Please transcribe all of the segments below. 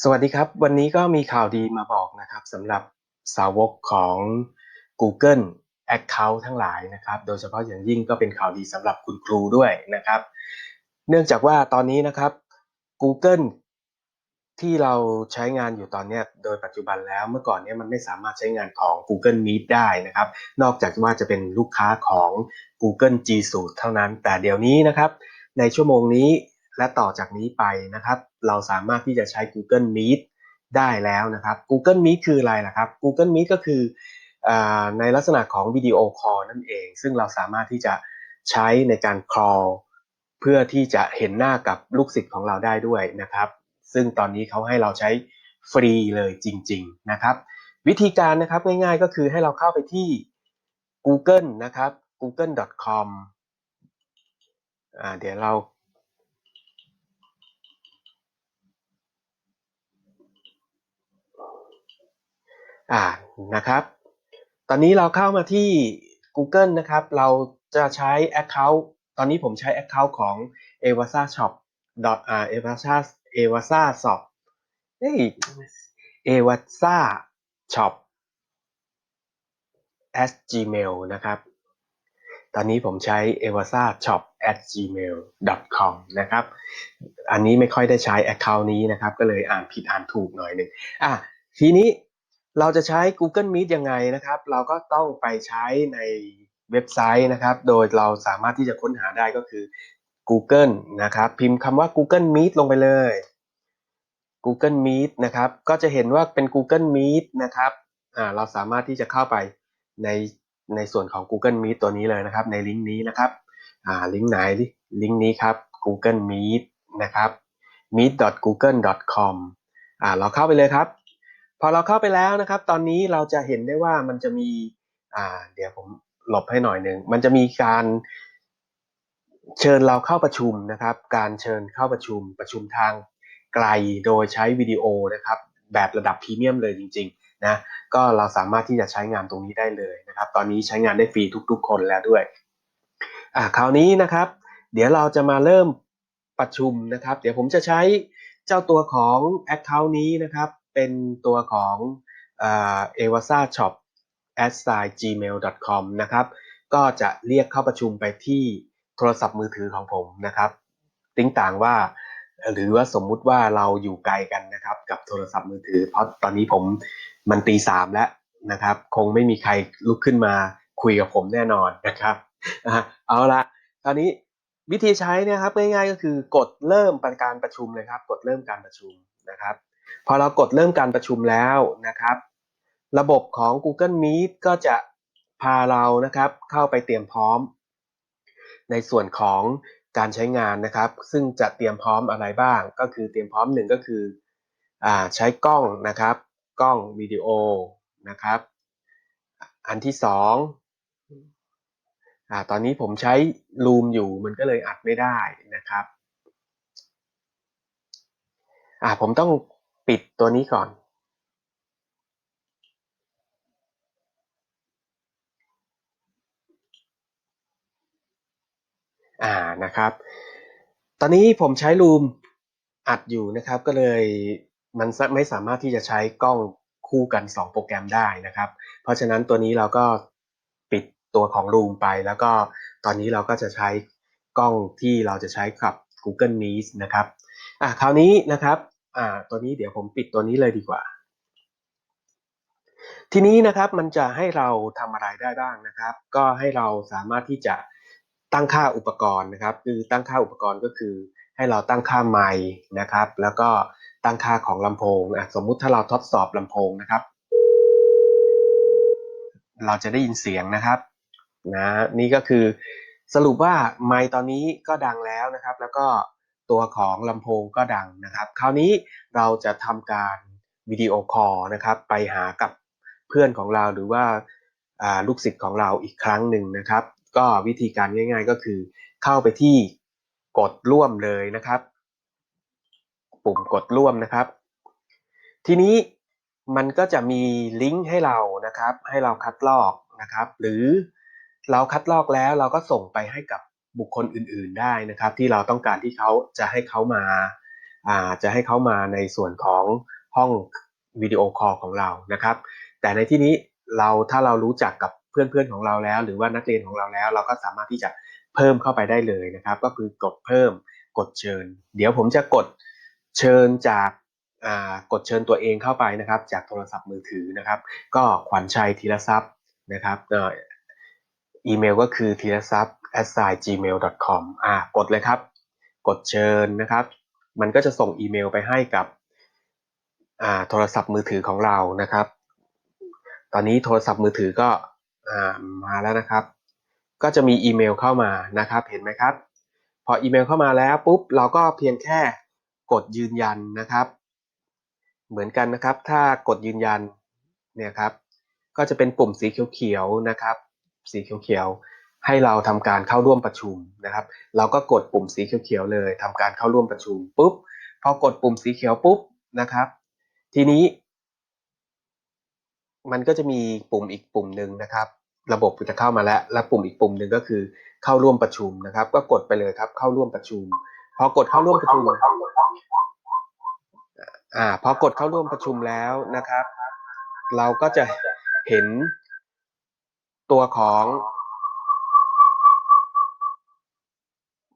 สวัสดีครับ วันนี้ก็มีข่าวดีมาบอกนะครับสำหรับสาวกของ Google Account ทั้งหลายนะครับ โดยเฉพาะอย่างยิ่งก็เป็นข่าวดีสำหรับคุณครูด้วยนะครับ เนื่องจากว่าตอนนี้นะครับ Google ที่เราใช้งานอยู่ตอนนี้โดยปัจจุบันแล้วเมื่อก่อนนี้มันไม่สามารถใช้งานของ Google Meet ได้นะครับ นอกจากว่าจะเป็นลูกค้าของ Google G Suite เท่านั้น แต่เดี๋ยวนี้นะครับ ในชั่วโมงนี้ และต่อจากนี้ไปนะครับ เราสามารถที่จะใช้ Google Meet ได้แล้วนะครับ Google Meet คืออะไรล่ะครับ Google Meet ก็คืออในลักษณะของวิดีโอคอลนั่นเอง ซึ่งเราสามารถที่จะใช้ในการ call เพื่อที่จะเห็นหน้ากับลูกศิษย์ของเราได้ด้วยนะครับ ซึ่งตอนนี้เขาให้เราใช้ฟรีเลยจริง ๆนะครับ วิธีการนะครับง่ายๆก็คือให้เราเข้าไปที่ Google นะครับ google.com เดี๋ยวเรา อ่านะครับ ตอนนี้เราเข้ามาที่ Google นะครับ เราจะใช้ Account ตอนนี้ผมใช้ Account ของ e v a s a shop อ่า e v a s a e v a s a shop เฮ้ย e v a s a shop at gmail นะครับ ตอนนี้ผมใช้ e v a s a shop at gmail com นะครับ อันนี้ไม่ค่อยได้ใช้ Account นี้นะครับ ก็เลยอ่านผิดอ่านถูกหน่อยหนึ่งอะทีนี้ เราจะใช้ Google Meet ยังไงนะครับ เราก็ต้องไปใช้ในเว็บไซต์นะครับ โดยเราสามารถที่จะค้นหาได้ก็คือ Google นะครับ พิมพ์คำว่า Google Meet ลงไปเลย Google Meet นะครับ ก็จะเห็นว่าเป็น Google Meet นะครับอ่าเราสามารถที่จะเข้าไปในในส่วนของ Google Meet ตัวนี้เลยนะครับ ในลิงก์นี้นะครับอ่าลิงก์ไหนลิงก์นี้ครับ Google Meet นะครับ meet.google.com อ่าเราเข้าไปเลยครับ พอเราเข้าไปแล้วนะครับ ตอนนี้เราจะเห็นได้ว่ามันจะมีอ่าเดี๋ยวผมหลบให้หน่อยหนึ่งมันจะมีการเชิญเราเข้าประชุมนะครับ การเชิญเข้าประชุมประชุมทางไกลโดยใช้วิดีโอนะครับ แบบระดับพรีเมียมเลยจริงๆนะก็เราสามารถที่จะใช้งานตรงนี้ได้เลยนะครับ ตอนนี้ใช้งานได้ฟรีทุกๆ คนแล้วด้วยอ่าคราวนี้นะครับ เดี๋ยวเราจะมาเริ่มประชุมนะครับ เดี๋ยวผมจะใช้เจ้าตัวของ Account นี้นะครับ เป็นตัวของเอวาซ่าช็อป at gmail com นะครับ ก็จะเรียกเข้าประชุมไปที่โทรศัพท์มือถือของผมนะครับ ติ้งต่างว่า หรือว่าสมมุติว่าเราอยู่ไกลกันนะครับ กับโทรศัพท์มือถือ เพราะตอนนี้ผมมันตีสามแล้วนะครับ คงไม่มีใครลุกขึ้นมาคุยกับผมแน่นอนนะครับ เอาละคราวนี้วิธีใช้นะครับง่ายๆก็คือกดเริ่มการประชุมเลยครับ กดเริ่มการประชุมนะครับ พอเรากดเริ่มการประชุมแล้วนะครับ ระบบของ Google Meet ก็จะพาเรานะครับเข้าไปเตรียมพร้อม ในส่วนของการใช้งานนะครับ ซึ่งจะเตรียมพร้อมอะไรบ้าง ก็คือเตรียมพร้อมหนึ่งก็คืออใช้กล้องนะครับ กล้องวิดีโอนะครับ อันที่สองอตอนนี้ผมใช้ลูมอยู่มันก็เลยอัดไม่ได้นะครับผมต้อง ปิดตัวนี้ก่อนอ่านะครับ ตอนนี้ผมใช้ลูมอัดอยู่นะครับ ก็เลยมันไม่สามารถที่จะใช้กล้องคู่กัน 2 โปรแกรมได้นะครับ เพราะฉะนั้นตัวนี้เราก็ปิดตัวของลูมไป แล้วก็ตอนนี้เราก็จะใช้กล้องที่เราจะใช้กับ Google Meet นะครับอ่าคราวนี้นะครับ อ่าตัวนี้เดี๋ยวผมปิดตัวนี้เลยดีกว่า ทีนี้นะครับมันจะให้เราทำอะไรได้บ้างนะครับ ก็ให้เราสามารถที่จะตั้งค่าอุปกรณ์นะครับ คือตั้งค่าอุปกรณ์ก็คือ ให้เราตั้งค่าไมค์นะครับ แล้วก็ตั้งค่าของลำโพงนะสมมุติถ้าเราทดสอบลำโพงนะครับ เราจะได้ยินเสียงนะครับนะนี่ก็คือสรุปว่าไมค์ตอนนี้ก็ดังแล้วนะครับ แล้วก็ ตัวของลำโพงก็ดังนะครับ คราวนี้เราจะทำการวิดีโอคอลนะครับ ไปหากับเพื่อนของเราหรือว่าลูกศิษย์ของเราอีกครั้งหนึ่งนะครับ ก็วิธีการง่าย ๆ ก็คือเข้าไปที่กดร่วมเลยนะครับ ปุ่มกดร่วมนะครับ ทีนี้มันก็จะมีลิงก์ให้เรานะครับ ให้เราคัดลอกนะครับ หรือเราคัดลอกแล้วเราก็ส่งไปให้กับ บุคคลอื่น ๆได้นะครับ ที่เราต้องการที่เขาจะให้เขามาอ่าจะให้เขามาในส่วนของห้องวิดีโอคอลของเรานะครับ แต่ในที่นี้เราถ้าเรารู้จักกับเพื่อนๆของเราแล้ว หรือว่านักเรียนของเราแล้ว เราก็สามารถที่จะเพิ่มเข้าไปได้เลยนะครับ ก็คือกดเพิ่มกดเชิญ เดี๋ยวผมจะกดเชิญจากกดเชิญตัวเองเข้าไปนะครับ จากโทรศัพท์มือถือนะครับ ก็ขวัญชัยธีรทรัพย์นะครับอีเมลก็คือธีรทรัพย์ gmail.com อ่ากดเลยครับ กดเชิญนะครับ มันก็จะส่งอีเมลไปให้กับอ่าโทรศัพท์มือถือของเรานะครับ ตอนนี้โทรศัพท์มือถือก็อ่ามาแล้วนะครับ ก็จะมีอีเมลเข้ามานะครับ เห็นไหมครับ พออีเมลเข้ามาแล้วปุ๊บเราก็เพียงแค่กดยืนยันนะครับ เหมือนกันนะครับ ถ้ากดยืนยันเนี่ยครับ ก็จะเป็นปุ่มสีเขียวๆนะครับ สีเขียวๆ ให้เราทำการเข้าร่วมประชุมนะครับ เราก็กดปุ่มสีเขียวๆเลยทำการเข้าร่วมประชุมปุ๊บพอกดปุ่มสีเขียวปุ๊บนะครับ ทีนี้ มันก็จะมีปุ่มอีกปุ่มหนึ่งนะครับ ระบบจะเข้ามาแล้ว และปุ่มอีกปุ่มหนึ่งก็คือ เข้าร่วมประชุมนะครับ ก็กดไปเลยครับ เข้าร่วมประชุม พอกดเข้าร่วมประชุมอ่าพอกดเข้าร่วมประชุมแล้วนะครับ เราก็จะเห็นตัวของ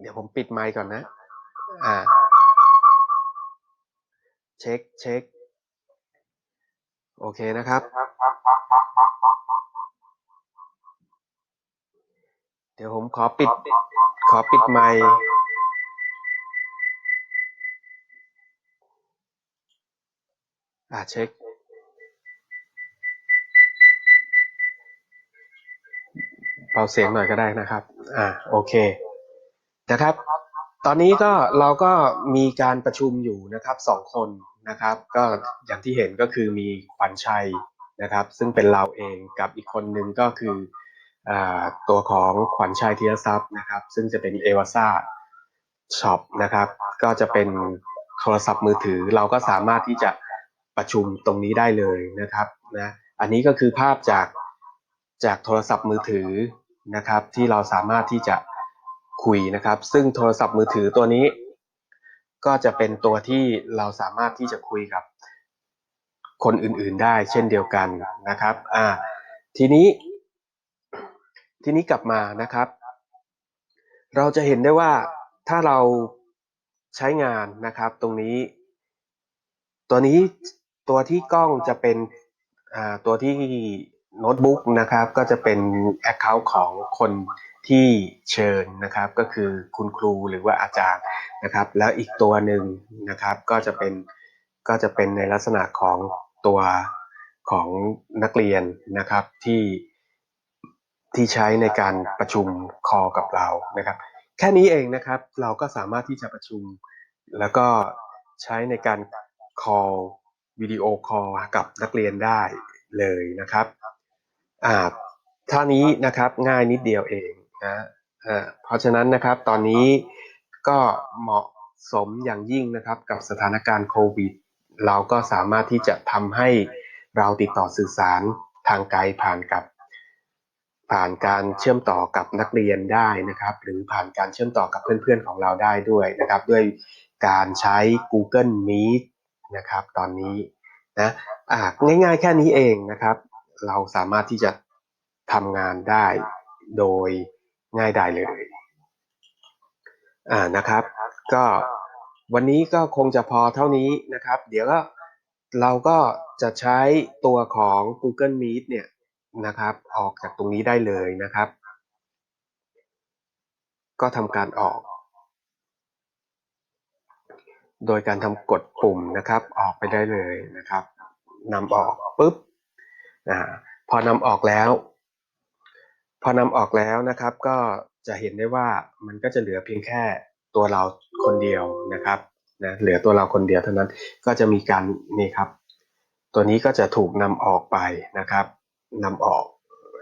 เดี๋ยวผมปิดไมค์ก่อนนะ อ่า เช็ค เช็ค โอเคนะครับ เดี๋ยวผมขอปิด ขอปิดไมค์อ่าเช็ค เบาเสียงหน่อยก็ได้นะครับ อ่า โอเค นะครับ ตอนนี้ก็เราก็มีการประชุมอยู่นะครับสองคนนะครับ ก็อย่างที่เห็นก็คือมีขวัญชัยนะครับ ซึ่งเป็นเราเองกับอีกคนหนึ่งก็คืออตัวของขวัญชัยธีรทรัพย์นะครับ ซึ่งจะเป็นเอวาซ่าช็อปนะครับ ก็จะเป็นโทรศัพท์มือถือเราก็สามารถที่จะประชุมตรงนี้ได้เลยนะครับนะอันนี้ก็คือภาพจากจากโทรศัพท์มือถือนะครับ ที่เราสามารถที่จะ คุยนะครับ ซึ่งโทรศัพท์มือถือตัวนี้ ก็จะเป็นตัวที่เราสามารถที่จะคุยกับ คนอื่นๆได้เช่นเดียวกันนะครับ อ่า ทีนี้ ทีนี้กลับมานะครับ เราจะเห็นได้ว่าถ้าเราใช้งานนะครับ ตรงนี้ ตัวนี้ตัวที่กล้องจะเป็นอ่าตัวที่โน้ตบุ๊กนะครับ ก็จะเป็น Account ของคน ที่เชิญนะครับก็คือคุณครูหรือว่าอาจารย์นะครับ แล้วอีกตัวหนึ่งนะครับก็จะเป็นก็จะเป็นในลักษณะของตัวของนักเรียนนะครับที่ที่ใช้ในการประชุมคอกับเรานะครับ แค่นี้เองนะครับเราก็สามารถที่จะประชุม แล้วก็ใช้ในการ call วิดีโอคอลกับนักเรียนได้เลยนะครับอ่าท่านี้นะครับง่ายนิดเดียวเอง นะเพราะฉะนั้นนะครับตอนนี้ก็เหมาะสมอย่างยิ่งนะครับกับสถานการณ์โควิด เราก็สามารถที่จะทำให้เราติดต่อสื่อสารทางไกลผ่านกับ ผ่านการเชื่อมต่อกับนักเรียนได้นะครับ หรือผ่านการเชื่อมต่อกับเพื่อนๆของเราได้ด้วยนะครับ ด้วยการใช้ Google Meet นะครับ ตอนนี้นะอ่าง่ายๆแค่นี้เองนะครับ เราสามารถที่จะทำงานได้โดย ง่ายไดายเลย อ่านะครับ ก็วันนี้ก็คงจะพอเท่านี้นะครับ เดี๋ยวก็เราก็จะใช้ตัวของ Google Meet เนี่ยนะครับ ออกจากตรงนี้ได้เลยนะครับ ก็ทำการออก โดยการทำกดปุ่มนะครับ ออกไปได้เลยนะครับนำออกปุ๊บอ่าพอนำออกแล้ว พอนำออกแล้วนะครับก็จะเห็นได้ว่ามันก็จะเหลือเพียงแค่ตัวเราคนเดียวนะครับนะเหลือตัวเราคนเดียวเท่านั้นก็จะมีการนี่ครับ ตัวนี้ก็จะถูกนำออกไปนะครับนำออก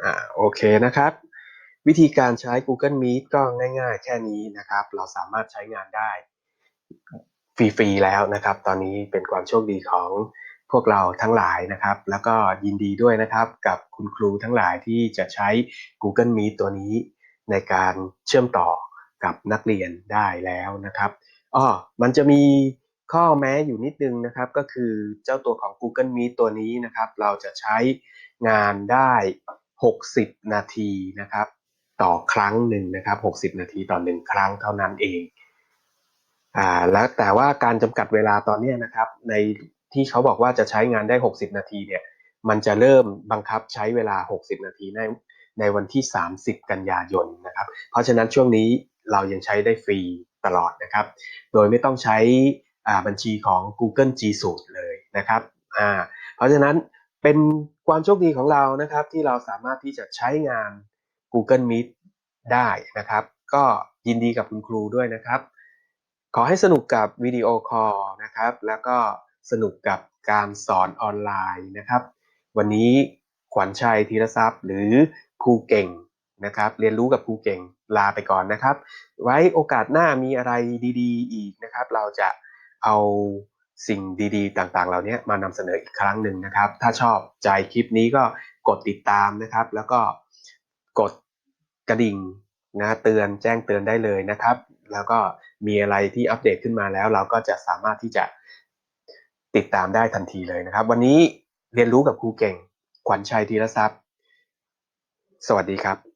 อ่าโอเคนะครับ วิธีการใช้ Google Meet ก็ง่ายๆ แค่นี้นะครับ เราสามารถใช้งานได้ฟรีๆแล้วนะครับ ตอนนี้เป็นความโชคดีของ พวกเราทั้งหลายนะครับ แล้วก็ยินดีด้วยนะครับกับคุณครูทั้งหลายที่จะใช้ Google Meet ตัวนี้ ในการเชื่อมต่อกับนักเรียนได้แล้วนะครับอ้อมันจะมีข้อแม้อยู่นิดนึงนะครับ ก็คือเจ้าตัวของ Google Meet ตัวนี้นะครับ เราจะใช้งานได้ 60 นาทีนะครับ ต่อครั้งหนึ่งนะครับ 60 นาทีต่อหนึ่งครั้งเท่านั้นเองอ่าแล้วแต่ว่าการจำกัดเวลาตอนนี้นะครับ ใน ที่เขาบอกว่าจะใช้งานได้ 60 นาทีเนี่ยมันจะเริ่มบังคับใช้เวลา 60 นาทีในในวันที่ 30 กันยายนนะครับ เพราะฉะนั้นช่วงนี้เรายังใช้ได้ฟรีตลอดนะครับ โดยไม่ต้องใช้บัญชีของ Google G Suite เลยนะครับเพราะฉะนั้นเป็นความโชคดีของเรานะครับ ที่เราสามารถที่จะใช้งาน Google Meet ได้นะครับ ก็ยินดีกับคุณครูด้วยนะครับ ขอให้สนุกกับวิดีโอคอลนะครับ แล้วก็ สนุกกับการสอนออนไลน์นะครับ วันนี้ขวัญชัยธีรทรัพย์หรือครูเก่งนะครับ เรียนรู้กับครูเก่งลาไปก่อนนะครับ ไว้โอกาสหน้ามีอะไรดี ๆ อีกนะครับ เราจะเอาสิ่งดีๆ ต่างๆ เหล่านี้มานำเสนออีกครั้งหนึ่งนะครับ ถ้าชอบใจคลิปนี้ก็กดติดตามนะครับ แล้วก็กดกระดิ่งนะเตือนแจ้งเตือนได้เลยนะครับ แล้วก็มีอะไรที่อัปเดตขึ้นมาแล้ว เราก็จะสามารถที่จะ ติดตามได้ทันทีเลยนะครับ วันนี้เรียนรู้กับครูเก่ง ขวัญชัยธีรทรัพย์ สวัสดีครับ